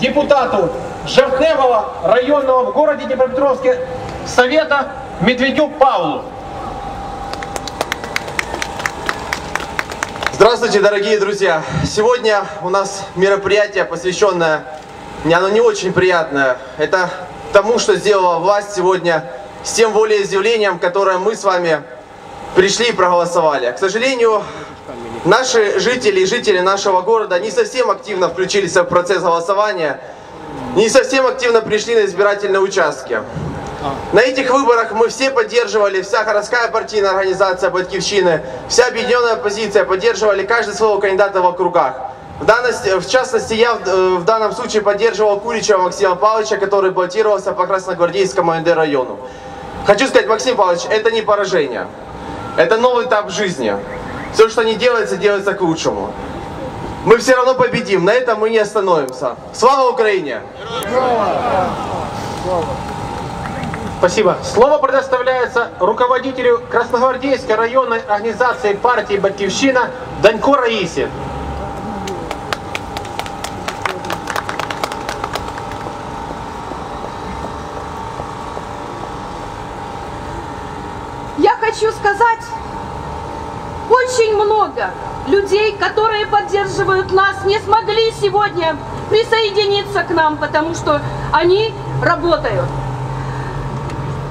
депутату Жертневого районного в городе Днепропетровске совета Медведю Павлу. Здравствуйте, дорогие друзья! Сегодня у нас мероприятие, посвященное, мне оно не очень приятное, это тому, что сделала власть сегодня с тем волеизъявлением, которое мы с вами пришли и проголосовали. К сожалению, наши жители и жители нашего города не совсем активно включились в процесс голосования, не совсем активно пришли на избирательные участки. На этих выборах мы все поддерживали, вся городская партийная организация Батьковщины, вся объединенная оппозиция поддерживали каждый своего кандидата в округах. В, данности, в частности, я в, э, в данном случае поддерживал Куличева Максима Павловича, который баллотировался по Красногвардейскому НД району. Хочу сказать, Максим Павлович, это не поражение. Это новый этап жизни. Все, что не делается, делается к лучшему. Мы все равно победим, на этом мы не остановимся. Слава Украине! Спасибо. Слово предоставляется руководителю Красногвардейской районной организации партии «Батьковщина» Данько Раисе. Я хочу сказать, очень много людей, которые поддерживают нас, не смогли сегодня присоединиться к нам, потому что они работают.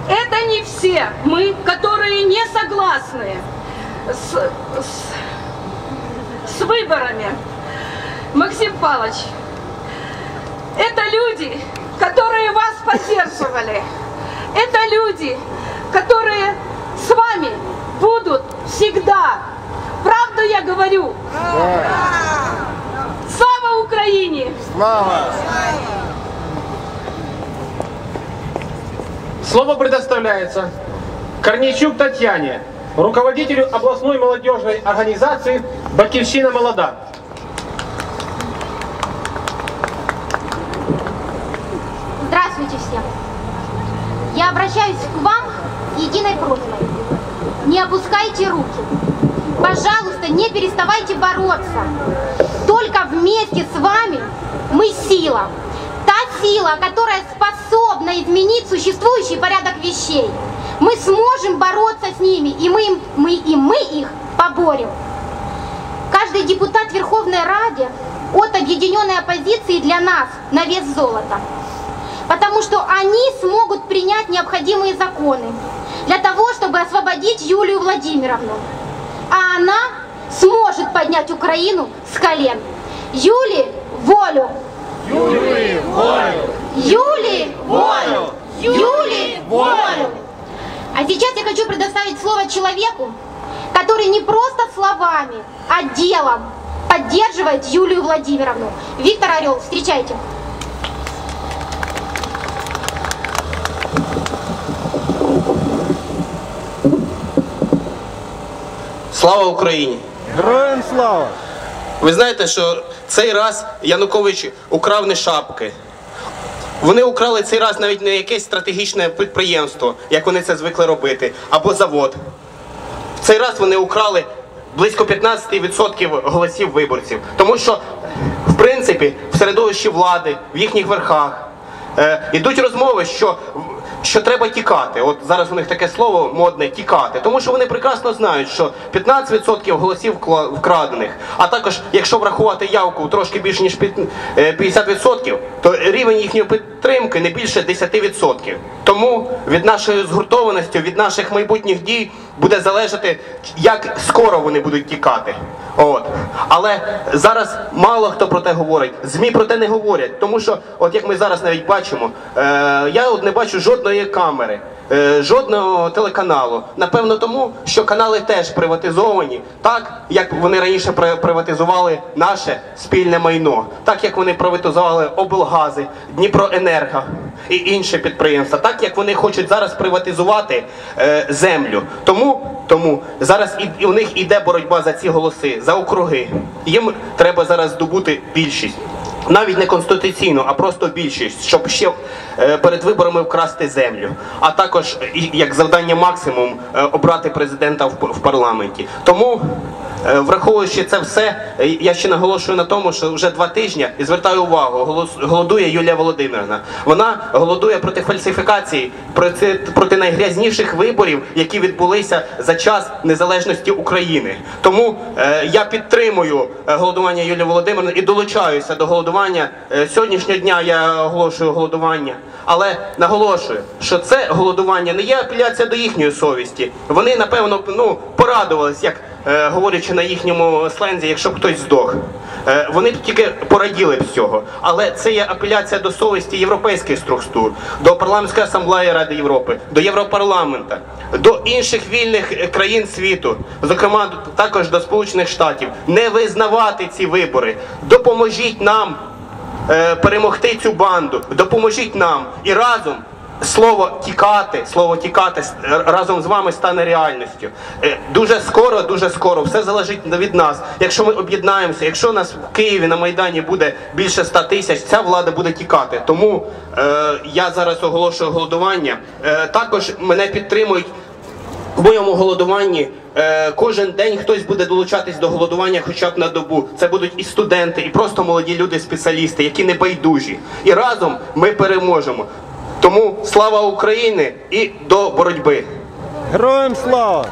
Это не все мы, которые не согласны с, с, с выборами. Максим Павлович, это люди, которые вас поддерживали. Это люди, которые с вами будут всегда. Правду я говорю. Слава Украине! Слово предоставляется Корнейчук Татьяне, руководителю областной молодежной организации «Батьковщина молода». Здравствуйте всем. Я обращаюсь к вам с единой просьбой. Не опускайте руки. Пожалуйста, не переставайте бороться. Только вместе с вами мы сила. Та сила, которая способна изменить существующий порядок вещей. Мы сможем бороться с ними, и мы, мы, и мы их поборем. Каждый депутат Верховной Ради от объединенной оппозиции для нас на вес золота. Потому что они смогут принять необходимые законы для того, чтобы освободить Юлию Владимировну. А она сможет поднять Украину с колен. Юли волю! Юли волю! Юли волю! Юли волю! А сейчас я хочу предоставить слово человеку, который не просто словами, а делом поддерживает Юлию Владимировну. Виктор Орел, встречайте. Слава Україні! Героям слава! Ви знаєте, що цей раз Янукович украв не шапки. Вони украли цей раз навіть не якесь стратегічне підприємство, як вони це звикли робити, або завод. В цей раз вони украли близько 15% голосів виборців. Тому що, в принципі, в середовищі влади, в їхніх верхах е, йдуть розмови, що, що треба тікати. От зараз у них таке слово модне тікати. Тому що вони прекрасно знають, що 15% голосів вкрадених, а також, якщо врахувати явку трошки більше ніж е, 50%, то рівень їхньої підтримки не більше 10%. Тому від нашої згуртованості, від наших майбутніх дій буде залежати, як скоро вони будуть тікати. От. Але зараз мало хто про те говорить. ЗМІ про те не говорять, тому що, от як ми зараз навіть бачимо, е, я от не бачу жодної камери, е, жодного телеканалу. Напевно, тому що канали теж приватизовані, так як вони раніше при- приватизували наше спільне майно, так як вони приватизували облгази, Дніпроенерго і інші підприємства, так як вони хочуть зараз приватизувати е, землю. Тому, тому зараз і у них іде боротьба за ці голоси, за округи. Їм треба зараз здобути більшість. Навіть не конституційну, а просто більшість, щоб ще е, перед виборами вкрасти землю, а також як завдання максимум е, обрати президента в, парламенті. Тому Враховуючи це все, е, я ще наголошую на тому, що вже два тижні і звертаю увагу, голодує Юлія Володимирівна. Вона голодує проти фальсифікації, проти, проти найгрязніших виборів, які відбулися за час незалежності України. Тому е, я підтримую е, голодування Юлії Володимирівни і долучаюся до голодування. Е, сьогоднішнього дня я оголошую голодування. Але наголошую, що це голодування не є апеляція до їхньої совісті. Вони напевно ну порадувались, як е, говорячи на їхньому слензі, якщо б хтось здох. Е, вони б тільки пораділи б з цього. Але це є апеляція до совісті європейських структур, до парламентської асамблеї Ради Європи, до Європарламента, до інших вільних е, країн світу, зокрема також до Сполучених Штатів, не визнавати ці вибори. Допоможіть нам е, перемогти цю банду. Допоможіть нам і разом. Слово тікати, слово тікати разом з вами стане реальністю. Е, Дуже скоро, дуже скоро, все залежить від нас. Якщо ми об'єднаємося, якщо нас в Києві на Майдані буде більше 100 тисяч, ця влада буде тікати. Тому е, я зараз оголошую голодування. Е, також мене підтримують в моєму голодуванні е, кожен день хтось буде долучатись до голодування хоча б на добу. Це будуть і студенти, і просто молоді люди, спеціалісти, які не байдужі. І разом ми переможемо. Тому слава Україні і до боротьби. Героям слава!